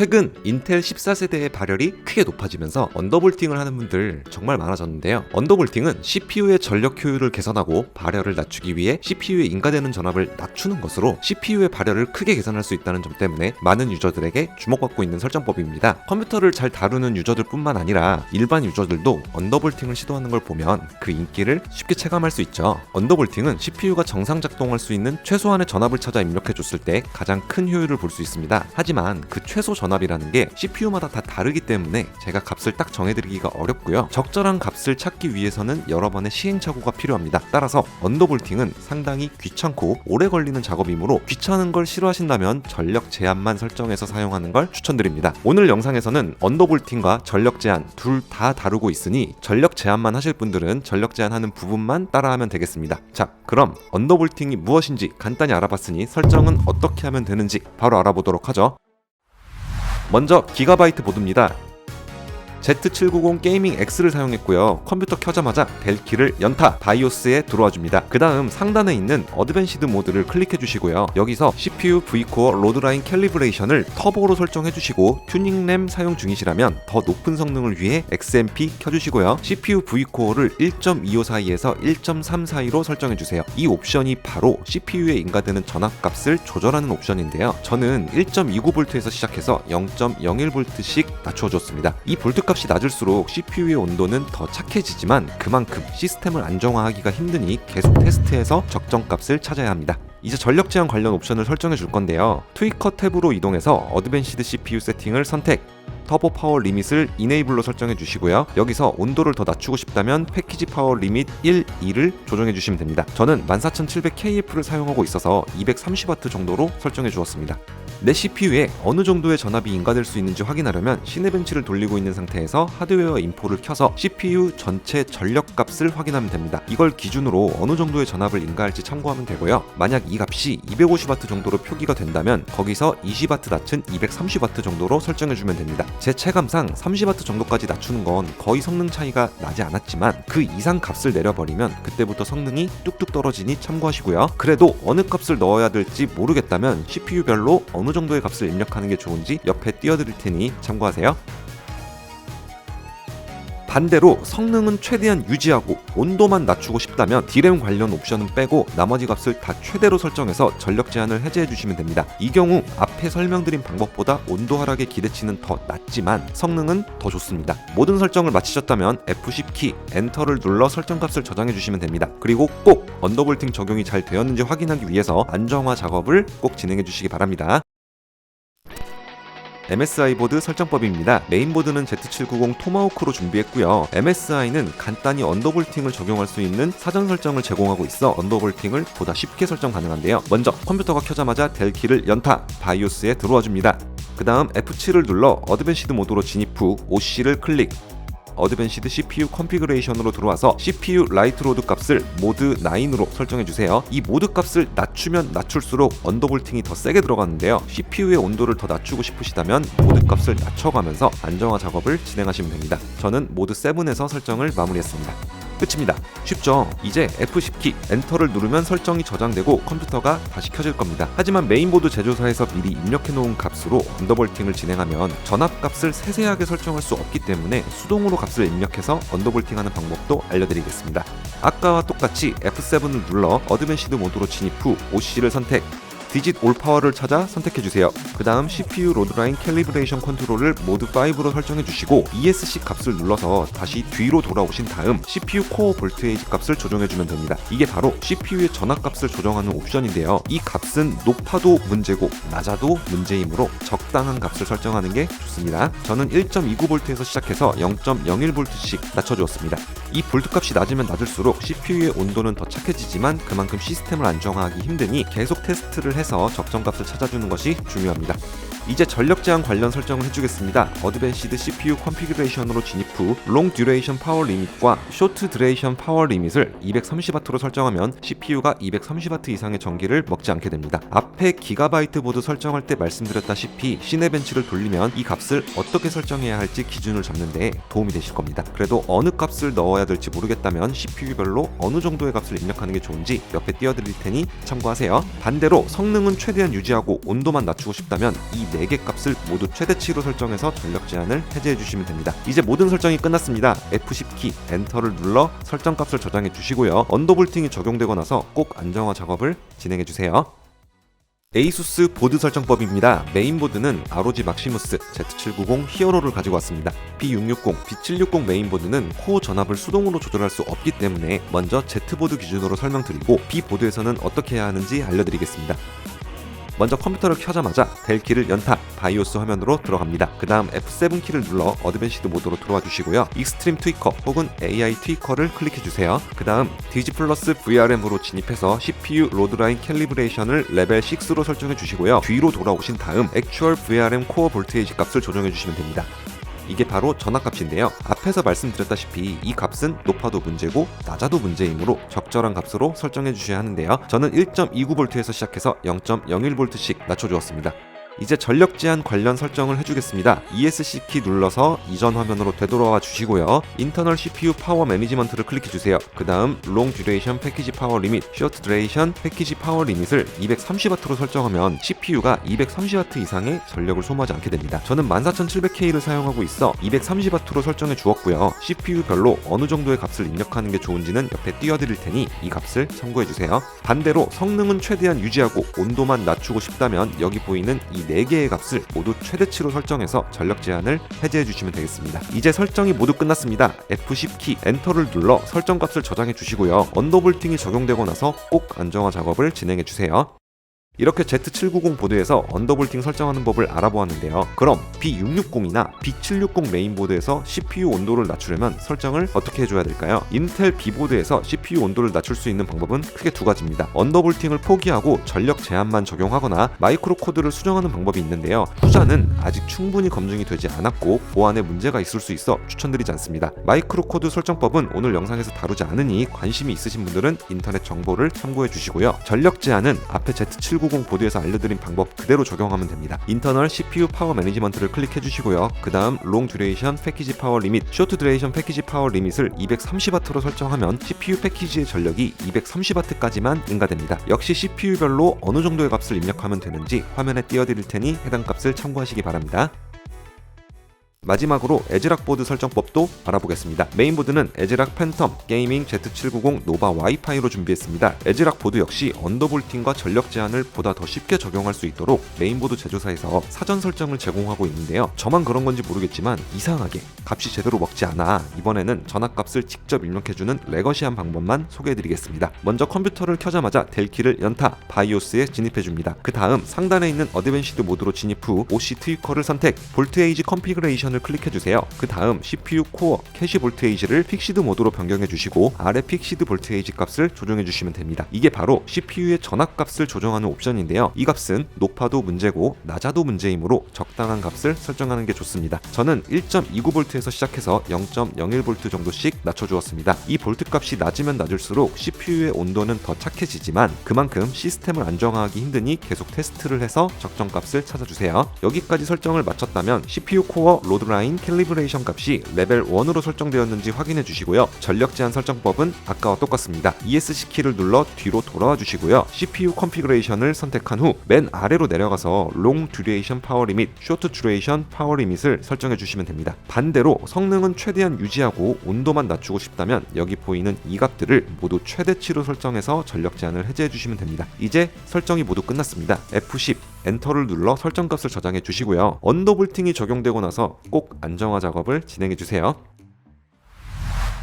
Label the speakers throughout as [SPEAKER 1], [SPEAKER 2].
[SPEAKER 1] 최근 인텔 14세대의 발열이 크게 높아지면서 언더볼팅을 하는 분들 정말 많아졌는데요. 언더볼팅은 CPU의 전력 효율을 개선하고 발열을 낮추기 위해 CPU에 인가되는 전압을 낮추는 것으로 CPU의 발열을 크게 개선할 수 있다는 점 때문에 많은 유저들에게 주목받고 있는 설정법입니다. 컴퓨터를 잘 다루는 유저들뿐만 아니라 일반 유저들도 언더볼팅을 시도하는 걸 보면 그 인기를 쉽게 체감할 수 있죠. 언더볼팅은 CPU가 정상 작동할 수 있는 최소한의 전압을 찾아 입력해 줬을 때 가장 큰 효율을 볼 수 있습니다. 하지만 그 최소 전압 이라는 게 CPU마다 다 다르기 때문에 제가 값을 딱 정해드리기가 어렵고요. 적절한 값을 찾기 위해서는 여러 번의 시행착오가 필요합니다. 따라서 언더볼팅은 상당히 귀찮고 오래 걸리는 작업이므로 귀찮은 걸 싫어하신다면 전력 제한만 설정해서 사용하는 걸 추천드립니다. 오늘 영상에서는 언더볼팅과 전력 제한 둘 다 다루고 있으니 전력 제한만 하실 분들은 전력 제한하는 부분만 따라하면 되겠습니다. 자, 그럼 언더볼팅이 무엇인지 간단히 알아봤으니 설정은 어떻게 하면 되는지 바로 알아보도록 하죠. 먼저 기가바이트 보드입니다. Z790 게이밍 X를 사용했고요. 컴퓨터 켜자마자 델키를 연타 바이오스에 들어와 줍니다. 그 다음 상단에 있는 어드밴시드 모드를 클릭해 주시고요. 여기서 CPU V코어 로드라인 캘리브레이션을 터보로 설정해 주시고 튜닝 램 사용 중이시라면 더 높은 성능을 위해 XMP 켜주시고요. CPU V코어를 1.25 사이에서 1.3 사이로 설정해 주세요. 이 옵션이 바로 CPU에 인가되는 전압값을 조절하는 옵션인데요. 저는 1.29V에서 시작해서 0.01V씩 낮춰줬습니다. 이 볼트 값이 낮을수록 CPU의 온도는 더 착해지지만 그만큼 시스템을 안정화하기가 힘드니 계속 테스트해서 적정 값을 찾아야 합니다. 이제 전력 제한 관련 옵션을 설정해 줄 건데요. 트위커 탭으로 이동해서 어드밴시드 CPU 세팅을 선택. 터보 파워 리밋을 이네이블로 설정해 주시고요. 여기서 온도를 더 낮추고 싶다면 패키지 파워 리밋 1, 2를 조정해 주시면 됩니다. 저는 14700KF를 사용하고 있어서 230W 정도로 설정해 주었습니다. 내 CPU에 어느 정도의 전압이 인가될 수 있는지 확인하려면 시네벤치를 돌리고 있는 상태에서 하드웨어 인포를 켜서 CPU 전체 전력 값을 확인하면 됩니다. 이걸 기준으로 어느 정도의 전압을 인가할지 참고하면 되고요. 만약 이 값이 250W 정도로 표기가 된다면 거기서 20W 낮춘 230W 정도로 설정해 주면 됩니다. 제 체감상 30W 정도까지 낮추는 건 거의 성능 차이가 나지 않았지만 그 이상 값을 내려버리면 그때부터 성능이 뚝뚝 떨어지니 참고하시고요. 그래도 어느 값을 넣어야 될지 모르겠다면 CPU별로 어느 정도의 값을 입력하는 게 좋은지 옆에 띄워드릴 테니 참고하세요. 반대로 성능은 최대한 유지하고 온도만 낮추고 싶다면 D램 관련 옵션은 빼고 나머지 값을 다 최대로 설정해서 전력 제한을 해제해 주시면 됩니다. 이 경우 앞에 설명드린 방법보다 온도 하락의 기대치는 더 낮지만 성능은 더 좋습니다. 모든 설정을 마치셨다면 F10 키 엔터를 눌러 설정 값을 저장해 주시면 됩니다. 그리고 꼭 언더볼팅 적용이 잘 되었는지 확인하기 위해서 안정화 작업을 꼭 진행해 주시기 바랍니다. MSI 보드 설정법입니다. 메인보드는 Z790 토마호크로 준비했고요. MSI는 간단히 언더볼팅을 적용할 수 있는 사전 설정을 제공하고 있어 언더볼팅을 보다 쉽게 설정 가능한데요. 먼저 컴퓨터가 켜자마자 델키를 연타 바이오스에 들어와 줍니다. 그 다음 F7을 눌러 어드밴시드 모드로 진입 후 OC를 클릭 어드밴시드 CPU 컨피그레이션으로 들어와서 CPU 라이트 로드 값을 모드 9으로 설정해 주세요. 이 모드 값을 낮추면 낮출수록 언더볼팅이 더 세게 들어가는데요. CPU의 온도를 더 낮추고 싶으시다면 모드 값을 낮춰가면서 안정화 작업을 진행하시면 됩니다. 저는 모드 7에서 설정을 마무리했습니다. 끝입니다. 쉽죠? 이제 F10키 엔터를 누르면 설정이 저장되고 컴퓨터가 다시 켜질 겁니다. 하지만 메인보드 제조사에서 미리 입력해 놓은 값으로 언더볼팅을 진행하면 전압 값을 세세하게 설정할 수 없기 때문에 수동으로 값을 입력해서 언더볼팅하는 방법도 알려드리겠습니다. 아까와 똑같이 F7을 눌러 어드밴시드 모드로 진입 후 OC를 선택 디짓 올 파워를 찾아 선택해 주세요. 그 다음 CPU 로드라인 캘리브레이션 컨트롤을 모드 5로 설정해 주시고 ESC 값을 눌러서 다시 뒤로 돌아오신 다음 CPU 코어 볼테이지 값을 조정해 주면 됩니다. 이게 바로 CPU의 전압 값을 조정하는 옵션인데요. 이 값은 높아도 문제고 낮아도 문제이므로 적당한 값을 설정하는 게 좋습니다. 저는 1.29V에서 시작해서 0.01V씩 낮춰주었습니다. 이 볼트 값이 낮으면 낮을수록 CPU의 온도는 더 착해지지만 그만큼 시스템을 안정화하기 힘드니 계속 테스트를 해서 적정 값을 찾아주는 것이 중요합니다. 이제 전력 제한 관련 설정을 해주겠습니다. 어드밴시드 CPU 컨피그레이션으로 진입 후 롱 듀레이션 파워 리밋과 쇼트 듀레이션 파워 리밋을 230W로 설정하면 CPU가 230W 이상의 전기를 먹지 않게 됩니다. 앞에 기가바이트 보드 설정할 때 말씀드렸다시피 시네벤치를 돌리면 이 값을 어떻게 설정해야 할지 기준을 잡는 데 도움이 되실 겁니다. 그래도 어느 값을 넣어야 될지 모르겠다면 CPU별로 어느 정도의 값을 입력하는 게 좋은지 옆에 띄워드릴 테니 참고하세요. 반대로 성능은 최대한 유지하고 온도만 낮추고 싶다면 이네 4개 값을 모두 최대치로 설정해서 전력 제한을 해제해 주시면 됩니다. 이제 모든 설정이 끝났습니다. F10키 엔터를 눌러 설정 값을 저장해 주시고요. 언더볼팅이 적용되고 나서 꼭 안정화 작업을 진행해 주세요. 에이수스 보드 설정법입니다. 메인보드는 ROG 막시무스 Z790 히어로를 가지고 왔습니다. B660, B760 메인보드는 코어 전압을 수동으로 조절할 수 없기 때문에 먼저 Z보드 기준으로 설명드리고 B보드에서는 어떻게 해야 하는지 알려드리겠습니다. 먼저 컴퓨터를 켜자마자 델 키를 연타 바이오스 화면으로 들어갑니다. 그 다음 F7 키를 눌러 어드밴시드 모드로 들어와 주시고요. 익스트림 트위커 혹은 AI 트위커를 클릭해 주세요. 그 다음 디지 플러스 VRM으로 진입해서 CPU 로드라인 캘리브레이션을 레벨 6로 설정해 주시고요. 뒤로 돌아오신 다음 액추얼 VRM 코어 볼테이지 값을 조정해 주시면 됩니다. 이게 바로 전압값인데요. 앞에서 말씀드렸다시피 이 값은 높아도 문제고 낮아도 문제이므로 적절한 값으로 설정해 주셔야 하는데요. 저는 1.29V에서 시작해서 0.01V씩 낮춰주었습니다. 이제 전력 제한 관련 설정을 해주겠습니다. ESC 키 눌러서 이전 화면으로 되돌아와 주시고요. 인터널 CPU 파워 매니지먼트를 클릭해 주세요. 그 다음 롱 듀레이션 패키지 파워 리밋, 쇼트 듀레이션 패키지 파워 리밋을 230W로 설정하면 CPU가 230W 이상의 전력을 소모하지 않게 됩니다. 저는 14700K를 사용하고 있어 230W로 설정해 주었고요. CPU별로 어느 정도의 값을 입력하는 게 좋은지는 옆에 띄워드릴 테니 이 값을 참고해 주세요. 반대로 성능은 최대한 유지하고 온도만 낮추고 싶다면 여기 보이는 이 4개의 값을 모두 최대치로 설정해서 전력 제한을 해제해 주시면 되겠습니다. 이제 설정이 모두 끝났습니다. F10키 엔터를 눌러 설정 값을 저장해 주시고요. 언더볼팅이 적용되고 나서 꼭 안정화 작업을 진행해 주세요. 이렇게 Z790 보드에서 언더볼팅 설정하는 법을 알아보았는데요. 그럼 B660이나 B760 메인보드에서 CPU 온도를 낮추려면 설정을 어떻게 해줘야 될까요? 인텔 B보드에서 CPU 온도를 낮출 수 있는 방법은 크게 두 가지입니다. 언더볼팅을 포기하고 전력 제한만 적용하거나 마이크로 코드를 수정하는 방법이 있는데요. 후자는 아직 충분히 검증이 되지 않았고 보안에 문제가 있을 수 있어 추천드리지 않습니다. 마이크로 코드 설정법은 오늘 영상에서 다루지 않으니 관심이 있으신 분들은 인터넷 정보를 참고해 주시고요. 전력 제한은 앞에 Z790 보드에서 알려드린 방법 그대로 적용하면 됩니다. 인터널 CPU 파워 매니지먼트를 클릭해 주시고요. 그 다음 롱 듀레이션 패키지 파워 리밋, 쇼트 듀레이션 패키지 파워 리밋을 230W로 설정하면 CPU 패키지의 전력이 230W까지만 인가됩니다. 역시 CPU별로 어느 정도의 값을 입력하면 되는지 화면에 띄워드릴 테니 해당 값을 참고하시기 바랍니다. 마지막으로 에즈락 보드 설정법도 알아보겠습니다. 메인보드는 에즈락 팬텀 게이밍 Z790 노바 와이파이로 준비했습니다. 에즈락 보드 역시 언더볼팅과 전력 제한을 보다 더 쉽게 적용할 수 있도록 메인보드 제조사에서 사전 설정을 제공하고 있는데요. 저만 그런 건지 모르겠지만 이상하게 값이 제대로 먹지 않아 이번에는 전압값을 직접 입력해주는 레거시한 방법만 소개해드리겠습니다. 먼저 컴퓨터를 켜자마자 델 키를 연타 바이오스에 진입해줍니다. 그 다음 상단에 있는 어드밴시드 모드로 진입 후 OC 트위커를 선택 볼트 에이지 컨피그레이션 을 클릭해 주세요. 그 다음 CPU 코어 캐시 볼테이지를 픽시드 모드로 변경해 주시고 아래 픽시드 볼테이지 값을 조정해 주시면 됩니다. 이게 바로 CPU의 전압 값을 조정하는 옵션인데요. 이 값은 높아도 문제고 낮아도 문제이므로 적당한 값을 설정하는 게 좋습니다. 저는 1.29V에서 시작해서 0.01V 정도씩 낮춰 주었습니다. 이 볼트 값이 낮으면 낮을수록 CPU의 온도는 더 착해지지만 그만큼 시스템을 안정화하기 힘드니 계속 테스트를 해서 적정 값을 찾아주세요. 여기까지 설정을 마쳤다면 CPU 코어 로드 로드라인 캘리브레이션 값이 레벨 1으로 설정되었는지 확인해 주시고요. 전력 제한 설정법은 아까와 똑같습니다. ESC 키를 눌러 뒤로 돌아와 주시고요. CPU 컨피그레이션을 선택한 후 맨 아래로 내려가서 롱 듀레이션 파워 리밋, 쇼트 듀레이션 파워 리밋을 설정해 주시면 됩니다. 반대로 성능은 최대한 유지하고 온도만 낮추고 싶다면 여기 보이는 이 값들을 모두 최대치로 설정해서 전력 제한을 해제해 주시면 됩니다. 이제 설정이 모두 끝났습니다. F10 엔터를 눌러 설정값을 저장해 주시고요. 언더볼팅이 적용되고 나서 꼭 안정화 작업을 진행해 주세요.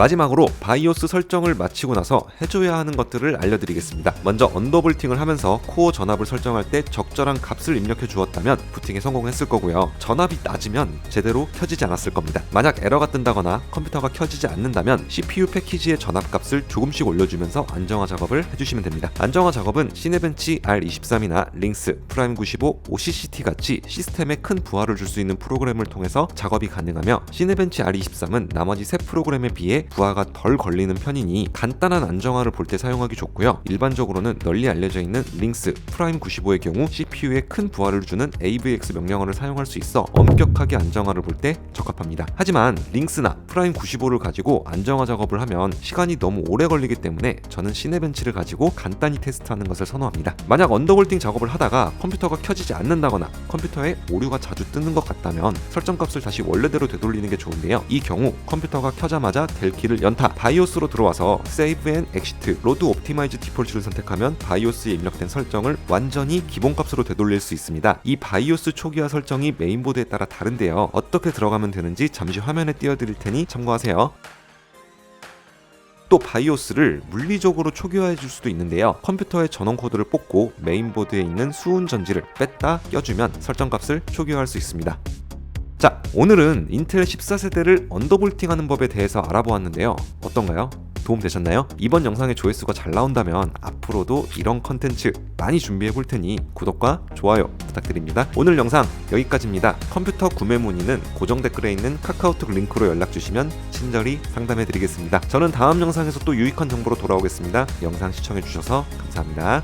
[SPEAKER 1] 마지막으로 바이오스 설정을 마치고 나서 해줘야 하는 것들을 알려드리겠습니다. 먼저 언더볼팅을 하면서 코어 전압을 설정할 때 적절한 값을 입력해 주었다면 부팅에 성공했을 거고요. 전압이 낮으면 제대로 켜지지 않았을 겁니다. 만약 에러가 뜬다거나 컴퓨터가 켜지지 않는다면 CPU 패키지의 전압 값을 조금씩 올려주면서 안정화 작업을 해주시면 됩니다. 안정화 작업은 시네벤치 R23이나 링스, 프라임 95, OCCT 같이 시스템에 큰 부하를 줄 수 있는 프로그램을 통해서 작업이 가능하며 시네벤치 R23은 나머지 세 프로그램에 비해 부하가 덜 걸리는 편이니 간단한 안정화를 볼 때 사용하기 좋고요. 일반적으로는 널리 알려져 있는 링스 프라임 95의 경우 CPU에 큰 부하를 주는 AVX 명령어를 사용할 수 있어 엄격하게 안정화를 볼 때 적합합니다. 하지만 링스나 프라임 95를 가지고 안정화 작업을 하면 시간이 너무 오래 걸리기 때문에 저는 시네벤치를 가지고 간단히 테스트하는 것을 선호합니다. 만약 언더볼팅 작업을 하다가 컴퓨터가 켜지지 않는다거나 컴퓨터에 오류가 자주 뜨는 것 같다면 설정 값을 다시 원래대로 되돌리는 게 좋은데요. 이 경우 컴퓨터가 켜자마자 델 키를 연타 바이오스로 들어와서 세이브 앤 엑시트 로드 옵티마이즈 디폴트를 선택하면 바이오스에 입력된 설정을 완전히 기본값으로 되돌릴 수 있습니다. 이 바이오스 초기화 설정이 메인보드에 따라 다른데요. 어떻게 들어가면 되는지 잠시 화면에 띄워드릴 테니 참고하세요. 또 바이오스를 물리적으로 초기화해 줄 수도 있는데요. 컴퓨터의 전원 코드를 뽑고 메인보드에 있는 수은 전지를 뺐다 껴주면 설정 값을 초기화할 수 있습니다. 자, 오늘은 인텔 14세대를 언더볼팅하는 법에 대해서 알아보았는데요. 어떤가요? 도움 되셨나요? 이번 영상의 조회수가 잘 나온다면 앞으로도 이런 컨텐츠 많이 준비해 볼 테니 구독과 좋아요 부탁드립니다. 오늘 영상 여기까지입니다. 컴퓨터 구매 문의는 고정 댓글에 있는 카카오톡 링크로 연락 주시면 친절히 상담해 드리겠습니다. 저는 다음 영상에서 또 유익한 정보로 돌아오겠습니다. 영상 시청해 주셔서 감사합니다.